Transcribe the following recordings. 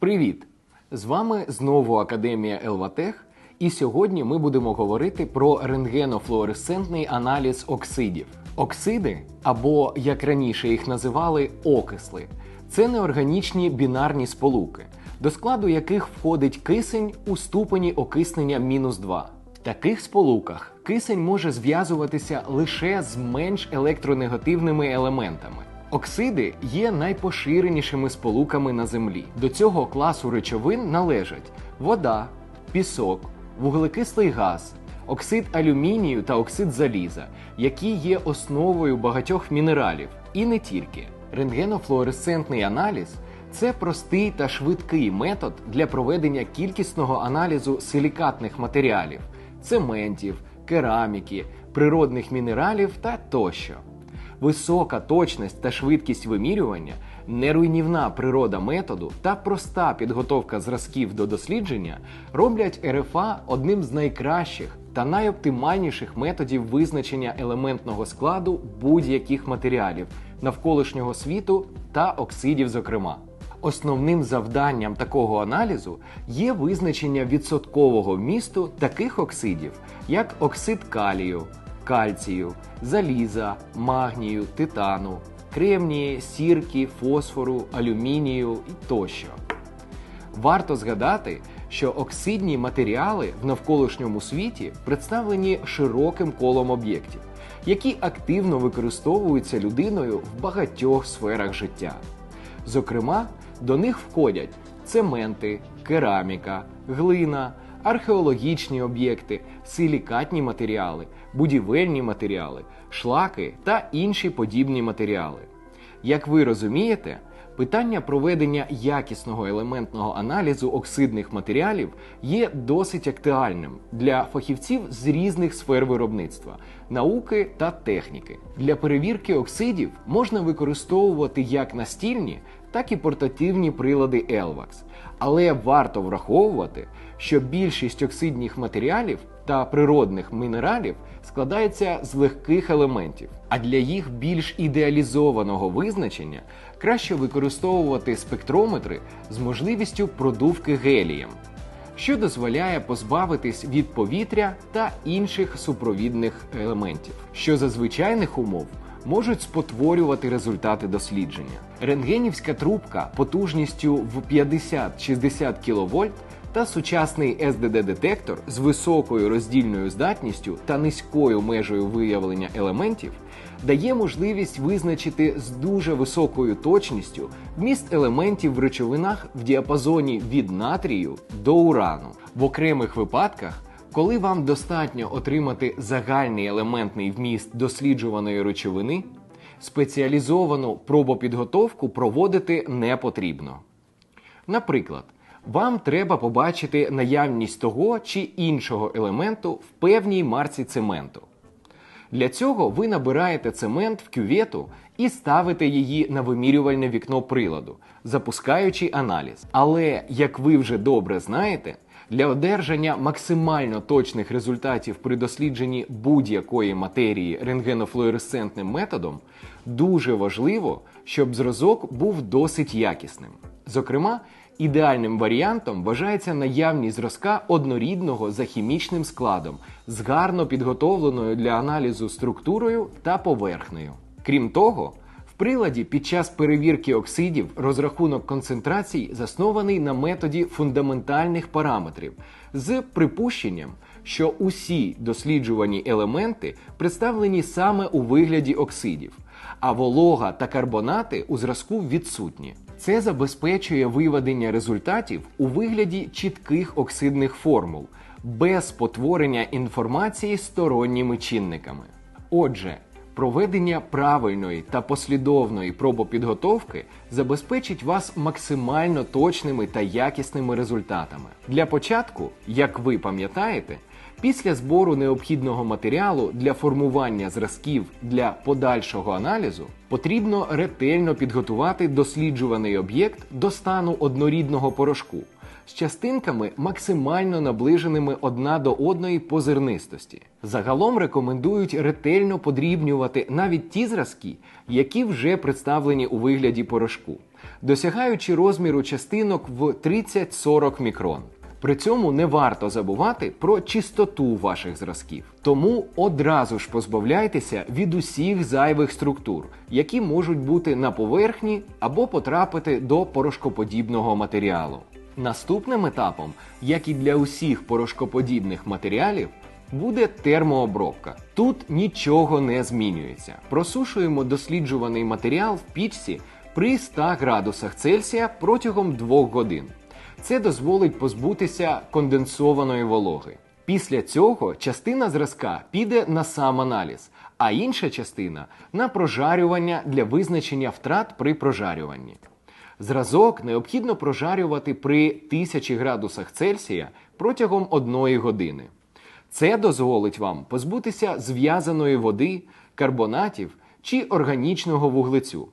Привіт! З вами знову Академія Елватех, і сьогодні ми будемо говорити про рентгенофлуоресцентний аналіз оксидів. Оксиди, або як раніше їх називали, окисли, це неорганічні бінарні сполуки, до складу яких входить кисень у ступені окиснення мінус 2. В таких сполуках кисень може зв'язуватися лише з менш електронегативними елементами. Оксиди є найпоширенішими сполуками на землі. До цього класу речовин належать вода, пісок, вуглекислий газ, оксид алюмінію та оксид заліза, які є основою багатьох мінералів, і не тільки. Рентгенофлуоресцентний аналіз це простий та швидкий метод для проведення кількісного аналізу силікатних матеріалів, цементів, кераміки, природних мінералів та тощо. Висока точність та швидкість вимірювання, неруйнівна природа методу та проста підготовка зразків до дослідження роблять РФА одним з найкращих та найоптимальніших методів визначення елементного складу будь-яких матеріалів навколишнього світу та оксидів, зокрема. Основним завданням такого аналізу є визначення відсоткового вмісту таких оксидів, як оксид калію, кальцію, заліза, магнію, титану, кремнії, сірки, фосфору, алюмінію і тощо. Варто згадати, що оксидні матеріали в навколишньому світі представлені широким колом об'єктів, які активно використовуються людиною в багатьох сферах життя. Зокрема, до них входять цементи, кераміка, глина, археологічні об'єкти, силікатні матеріали, будівельні матеріали, шлаки та інші подібні матеріали. Як ви розумієте, питання проведення якісного елементного аналізу оксидних матеріалів є досить актуальним для фахівців з різних сфер виробництва, науки та техніки. Для перевірки оксидів можна використовувати як настільні, так і портативні прилади ELVAX. Але варто враховувати, що більшість оксидних матеріалів та природних мінералів складається з легких елементів, а для їх більш ідеалізованого визначення краще використовувати спектрометри з можливістю продувки гелієм, що дозволяє позбавитись від повітря та інших супровідних елементів, що за звичайних умов можуть спотворювати результати дослідження. Рентгенівська трубка потужністю в 50-60 кВт та сучасний СДД-детектор з високою роздільною здатністю та низькою межею виявлення елементів дає можливість визначити з дуже високою точністю вміст елементів в речовинах в діапазоні від натрію до урану. В окремих випадках коли вам достатньо отримати загальний елементний вміст досліджуваної речовини, спеціалізовану пробопідготовку проводити не потрібно. Наприклад, вам треба побачити наявність того чи іншого елементу в певній марці цементу. Для цього ви набираєте цемент в кювету і ставите її на вимірювальне вікно приладу, запускаючи аналіз. Але, як ви вже добре знаєте, для одержання максимально точних результатів при дослідженні будь-якої матерії рентгенофлуоресцентним методом дуже важливо, щоб зразок був досить якісним. Зокрема, ідеальним варіантом вважається наявність зразка однорідного за хімічним складом з гарно підготовленою для аналізу структурою та поверхнею. Крім того, приладі під час перевірки оксидів розрахунок концентрацій заснований на методі фундаментальних параметрів з припущенням, що усі досліджувані елементи представлені саме у вигляді оксидів, а волога та карбонати у зразку відсутні. Це забезпечує виведення результатів у вигляді чітких оксидних формул без потворення інформації сторонніми чинниками. Отже, Проведення правильної та послідовної пробопідготовки забезпечить вас максимально точними та якісними результатами. Для початку, як ви пам'ятаєте, після збору необхідного матеріалу для формування зразків для подальшого аналізу потрібно ретельно підготувати досліджуваний об'єкт до стану однорідного порошку з частинками максимально наближеними одна до одної по зернистості. Загалом рекомендують ретельно подрібнювати навіть ті зразки, які вже представлені у вигляді порошку. досягаючи розміру частинок в 30-40 мікрон. При цьому не варто забувати про чистоту ваших зразків. Тому одразу ж позбавляйтеся від усіх зайвих структур, які можуть бути на поверхні або потрапити до порошкоподібного матеріалу. Наступним етапом, як і для усіх порошкоподібних матеріалів, буде термообробка. Тут нічого не змінюється. Просушуємо досліджуваний матеріал в пічці при 100 градусах Цельсія протягом 2 годин. Це дозволить позбутися конденсованої вологи. Після цього частина зразка піде на сам аналіз, а інша частина на прожарювання для визначення втрат при прожарюванні. Зразок необхідно прожарювати при 1000 градусах Цельсія протягом 1 години. Це дозволить вам позбутися зв'язаної води, карбонатів чи органічного вуглецю,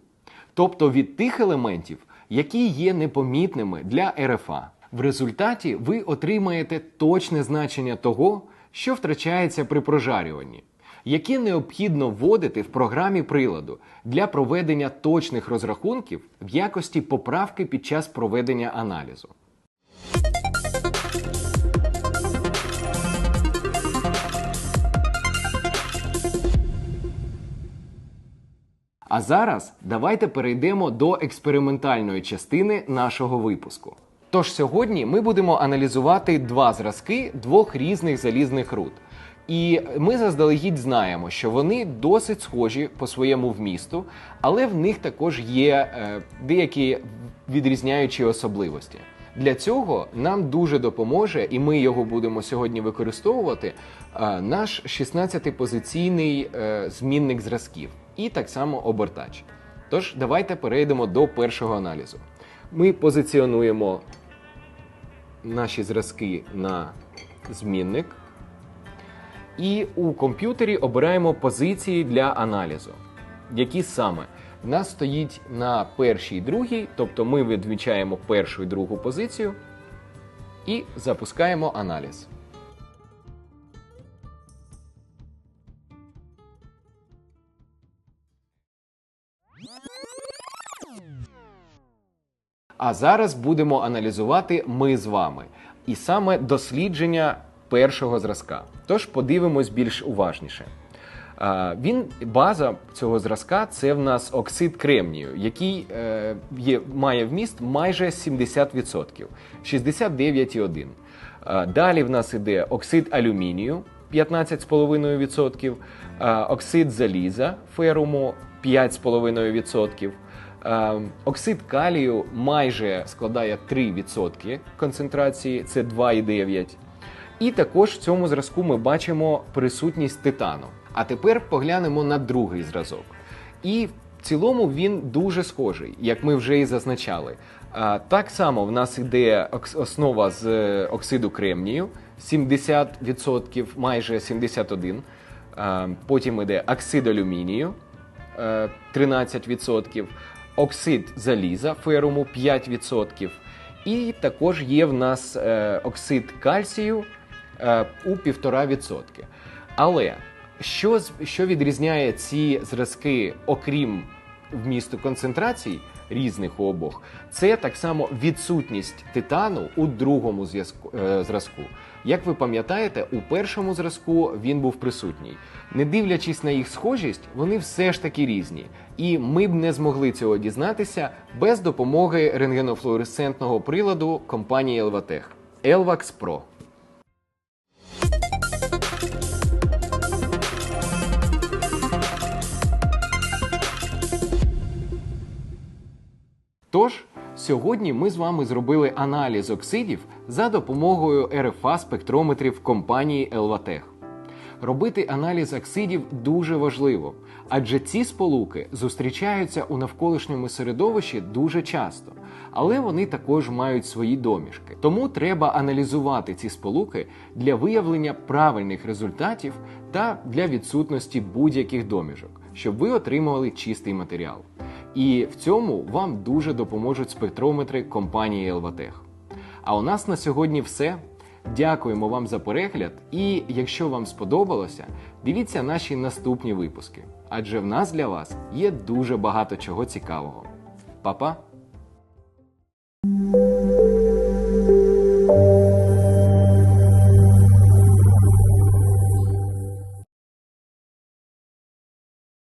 тобто від тих елементів, які є непомітними для РФА. В результаті ви отримаєте точне значення того, що втрачається при прожарюванні, яке необхідно вводити в програмі приладу для проведення точних розрахунків в якості поправки під час проведення аналізу. А зараз давайте перейдемо до експериментальної частини нашого випуску. Тож сьогодні ми будемо аналізувати два зразки двох різних залізних руд. І ми заздалегідь знаємо, що вони досить схожі по своєму вмісту, але в них також є е, деякі відрізняючі особливості. Для цього нам дуже допоможе, і ми його будемо сьогодні використовувати. е, Наш 16-позиційний е, змінник зразків і так само обертач. Тож давайте перейдемо до першого аналізу. Ми позиціонуємо наші зразки на змінник. І у комп'ютері обираємо позиції для аналізу. Які саме? В нас стоїть на першій і другій, тобто ми відмічаємо першу і другу позицію і запускаємо аналіз. А зараз будемо аналізувати ми з вами. І саме дослідження першого зразка. Тож подивимось більш уважніше. Він база цього зразка це в нас оксид кремнію, який е, є, має вміст майже 70%, 69,1%. А, Далі в нас іде оксид алюмінію 15,5%, оксид заліза феруму 5,5%. Е, Оксид калію майже складає 3% концентрації, це 2,9%. І також в цьому зразку ми бачимо присутність титану. А тепер поглянемо на другий зразок. І в цілому він дуже схожий, як ми вже і зазначали. Так само в нас іде основа з е, оксиду кремнію 70%, майже 71%. Потім іде оксид алюмінію е, 13%, оксид заліза феруму 5%. І також є в нас е, оксид кальцію е, у 1,5%. Але що, що відрізняє ці зразки, окрім вмісту концентрацій різних обох, це так само відсутність титану у другому зв'язку, е, зразку. Як ви пам'ятаєте, у першому зразку він був присутній. Не дивлячись на їх схожість, вони все ж таки різні. І ми б не змогли цього дізнатися без допомоги рентгенофлуоресцентного приладу компанії Elvatech Elvax Pro. Тож, сьогодні ми з вами зробили аналіз оксидів за допомогою РФА спектрометрів компанії Elvatech. Робити аналіз оксидів дуже важливо, адже ці сполуки зустрічаються у навколишньому середовищі дуже часто, але вони також мають свої домішки. Тому треба аналізувати ці сполуки для виявлення правильних результатів та для відсутності будь-яких домішок, щоб ви отримували чистий матеріал. І в цьому вам дуже допоможуть спектрометри компанії Elvatech. А у нас на сьогодні все. Дякуємо вам за перегляд. І якщо вам сподобалося, дивіться наші наступні випуски. Адже в нас для вас є дуже багато чого цікавого. Па-па!